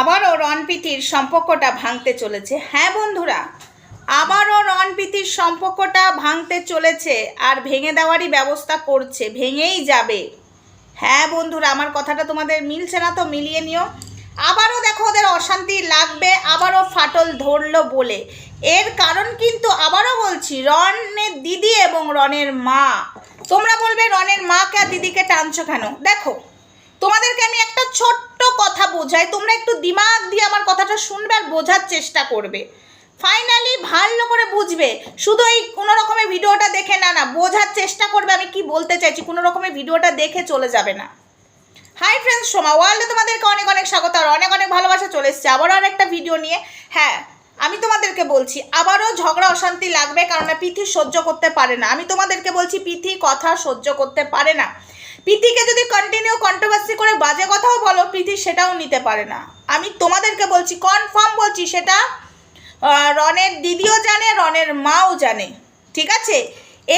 আবারও রণপ্রীতির সম্পর্কটা ভাঙতে চলেছে। হ্যাঁ বন্ধুরা, আবারও রণপ্রীতির সম্পর্কটা ভাঙতে চলেছে আর ভেঙে দেওয়ারই ব্যবস্থা করছে, ভেঙেই যাবে। হ্যাঁ বন্ধুরা, আমার কথাটা তোমাদের মিলছে না তো, মিলিয়ে নিও। আবারও দেখো ওদের অশান্তি লাগবে, আবারও ফাটল ধরলো বলে। এর কারণ কিন্তু আবারও বলছি রনের দিদি এবং রনের মা। তোমরা বলবে রনের মাকে আর দিদিকে টানছো কেন? দেখো তোমাদেরকে আমি একটা ছোট্ট কথা বোঝাই, তোমরা একটু দিমাগ দিয়ে আমার কথাটা শুনবে আর বোঝার চেষ্টা করবে। ফাইনালি ভালো করে বুঝবে, শুধু এই কোনো রকমের ভিডিওটা দেখে না না, বোঝার চেষ্টা করবে আমি কি বলতে চাইছি, কোনো রকমের ভিডিওটা দেখে চলে যাবে না। হাই ফ্রেন্ডস সোমা ওয়ার্ল্ডে তোমাদেরকে অনেক অনেক স্বাগত আর অনেক অনেক ভালোবাসা চলে এসছে। আবারও আর একটা ভিডিও নিয়ে হ্যাঁ আমি তোমাদেরকে বলছি, আবারও ঝগড়া অশান্তি লাগবে কারণ পিথি সহ্য করতে পারে না। আমি তোমাদেরকে বলছি, পিথি কথা সহ্য করতে পারে না। প্রীতিকে যদি কন্টিনিউ কন্ট্রোভার্সি করে বাজে কথাও বলো, প্রীতি সেটাও নিতে পারে না। আমি তোমাদেরকে বলছি কনফার্ম বলছি সেটা রনের দিদিও জানে, রনের মাও জানে, ঠিক আছে?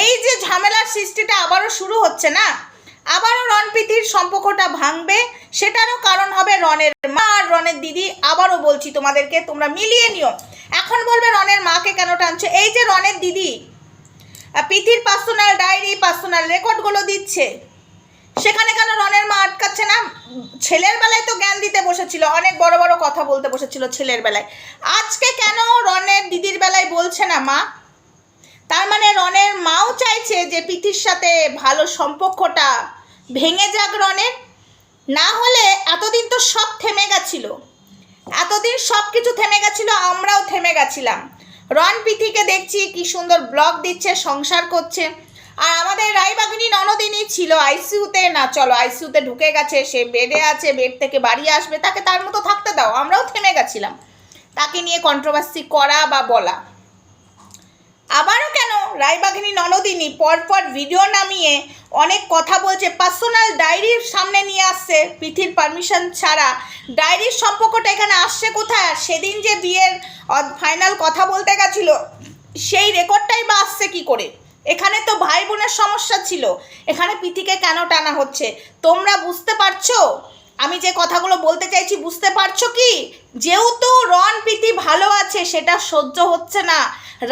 এই যে ঝামেলার সৃষ্টিটা আবারও শুরু হচ্ছে না, আবারও রণপ্রীতির সম্পর্কটা ভাঙবে, সেটারও কারণ হবে রনের মা আর রনের দিদি, আবারও বলছি তোমাদেরকে, তোমরা মিলিয়ে নিও। এখন বলবে রনের মাকে কেন টানছো? এই যে রনের দিদি প্রীতির পার্সোনাল ডায়েরি পার্সোনাল রেকর্ডগুলো দিচ্ছে। সেখানে কেন রনের মা আটকাচ্ছে না? ছেলের বেলায় তো জ্ঞান দিতে বসেছিল, অনেক বড় বড় কথা বলতে বসেছিল ছেলের বেলায়। আজকে কেন রনের দিদির বেলায় বলছে না মা? তার মানে রনের মাও চাইছে যে পিথির সাথে ভালো সম্পর্কটা ভেঙে যাক রনের না হলে এতদিন তো সব থেমে গেছিল। এতদিন সব কিছু থেমে গেছিল, আমরাও থেমে গেছিলাম। রন পিথিকে দেখছি কি সুন্দর ব্লগ দিচ্ছে, সংসার করছে। আর আমাদের রায়বাগিনী ননদিনী ছিল আইসিউতে না, চলো আইসিউতে ঢুকে গেছে, সে বেডে আছে, বেড থেকে বাড়ি আসবে, তাকে তার মতো থাকতে দাও, আমরাও থেমে গেছিলাম। তাকে নিয়ে কন্ট্রোভার্সি করা বা বলা। আবারও কেন রায়বাঘিনী ননদিনী পরপর ভিডিও নামিয়ে অনেক কথা বলছে পার্সোনাল ডায়েরির সামনে নিয়ে আসছে, পৃথির পারমিশন ছাড়া। ডায়েরির সম্পর্কটা এখানে আসছে কোথায়? সেদিন যে বিয়ের ফাইনাল কথা বলতে গেছিল, সেই রেকর্ডটাই বা আসছে কী করে? এখানে তো ভাই বোনের সমস্যা ছিল। এখানে পিথিকে কেন টানা হচ্ছে? তোমরা বুঝতে পারছ? আমি যে কথাগুলো বলতে চাইছি, বুঝতে পারছ কি? যেহেতু রন প্রীতি ভালো আছে, সেটা সহ্য হচ্ছে না।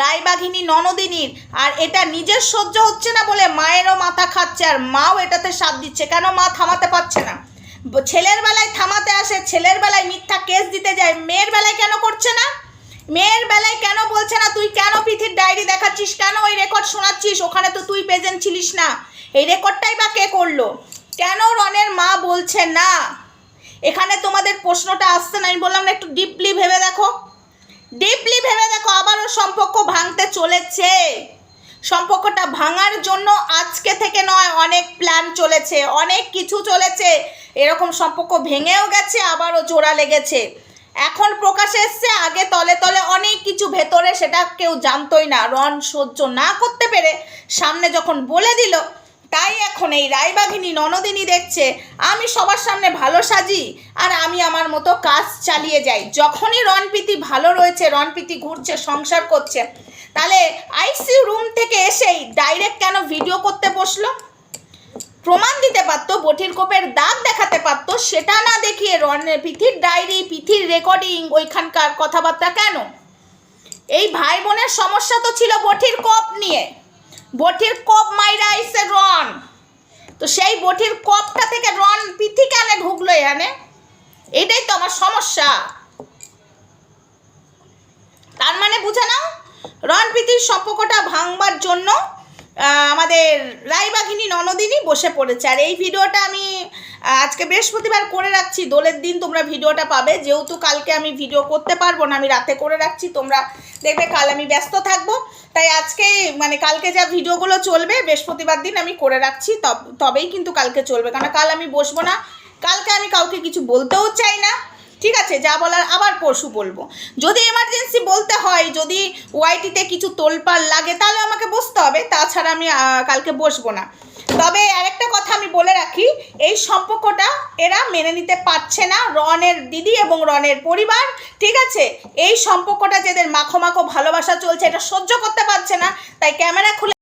রায়বাঘিনী ননদিনীর, আর এটা নিজের সহ্য হচ্ছে না বলে মায়েরও মাথা খাচ্ছে, আর মাও এটাতে সাথ দিচ্ছে। কেন মা থামাতে পারছে না? ছেলের বেলায় থামাতে আসে, ছেলের বেলায় মিথ্যা কেস দিতে যায়, মেয়ের বেলায় কেন করছে না? মেয়ের বেলায় কেন বলছে না? তুই কেন পৃথির ডায়েরি দেখাচ্ছিস? কেন ওই রেকর্ড শোনাচ্ছিস? ওখানে তো তুই প্রেজেন্ট ছিলিস না। এই রেকর্ডটাই বা কে করল? কেন রনের মা বলছে না? এখানে তোমাদের প্রশ্নটা আসছে না। আমি বললাম না, একটু ডিপলি ভেবে দেখো। ডিপলি ভেবে দেখো, আবারও সম্পর্ক ভাঙতে চলেছে। সম্পর্কটা ভাঙার জন্য আজকে থেকে নয়, অনেক প্ল্যান চলেছে, অনেক কিছু চলেছে। এরকম সম্পর্ক ভেঙেও গেছে, আবারও জোড়া লেগেছে। এখন প্রকাশ এসছে, আগে তলে তলে অনেক কিছু ভেতরে সেটা কেউ জানতোই না। রন সহ্য না করতে পেরে সামনে যখন বলে দিল, তাই এখন এই রায়বাঘিনী ননদিনী দেখছে, আমি সবার সামনে ভালো সাজি আর আমি আমার মতো কাজ চালিয়ে যাই। যখনই রণপ্রীতি ভালো রয়েছে, রণপ্রীতি ঘুরছে, সংসার করছে, তাহলে আইসিইউ রুম থেকে এসেই ডাইরেক্ট কেন ভিডিও করতে বসল? প্রমাণ দিতে পারতো, বটির কোপের দাগ দেখাতে পারতো, সেটা না দেখিয়ে রনের পিথির ডায়েরি, পিথির রেকর্ডিং ওইখানকার কথাবার্তা কেন? এই ভাই বোনের সমস্যা তো ছিল বটির কোপ নিয়ে। বটির কোপ মাইরা আইসে রন তো সেই বটির কোপটা থেকে রন পিথি কেন ঢুকলো এখানে? এটাই তো আমার সমস্যা। তার মানে বুঝে নাও রণপ্রীতির সম্পর্কটা ভাঙবার জন্য আমাদের রায়বাঘিনী ননদিনী বসে পড়েছে। আর এই ভিডিওটা আমি আজকে বৃহস্পতিবার করে রাখছি। দোলের দিন তোমরা ভিডিওটা পাবে। যেহেতু কালকে আমি ভিডিও করতে পারব না, আমি রাতে করে রাখছি। তোমরা দেখবে কাল আমি ব্যস্ত থাকব। তাই আজকে মানে কালকে যা ভিডিওগুলো চলবে, বৃহস্পতিবার দিন আমি করে রাখছি। তব- তবেই কিন্তু কালকে চলবে। কারণ কাল আমি বসবো না। কালকে আমি কাউকে কিছু বলতেও চাই না। ঠিক আছে, যা বলার আবার পরশু বলব। যদি এমার্জেন্সি বলতে হয়, যদি ওয়াইটিতে কিছু তোলপাল লাগে, তাহলে আমাকে বসতে হবে, তাছাড়া আমি কালকে বসবো না। তবে আরেকটা কথা আমি বলে রাখি, এই সম্পর্কটা এরা মেনে নিতে পারছে না, রনের দিদি এবং রনের পরিবার, ঠিক আছে? এই সম্পর্কটা যাদের মাখো মাখো ভালোবাসা চলছে, এটা সহ্য করতে পারছে না, তাই ক্যামেরা খুলে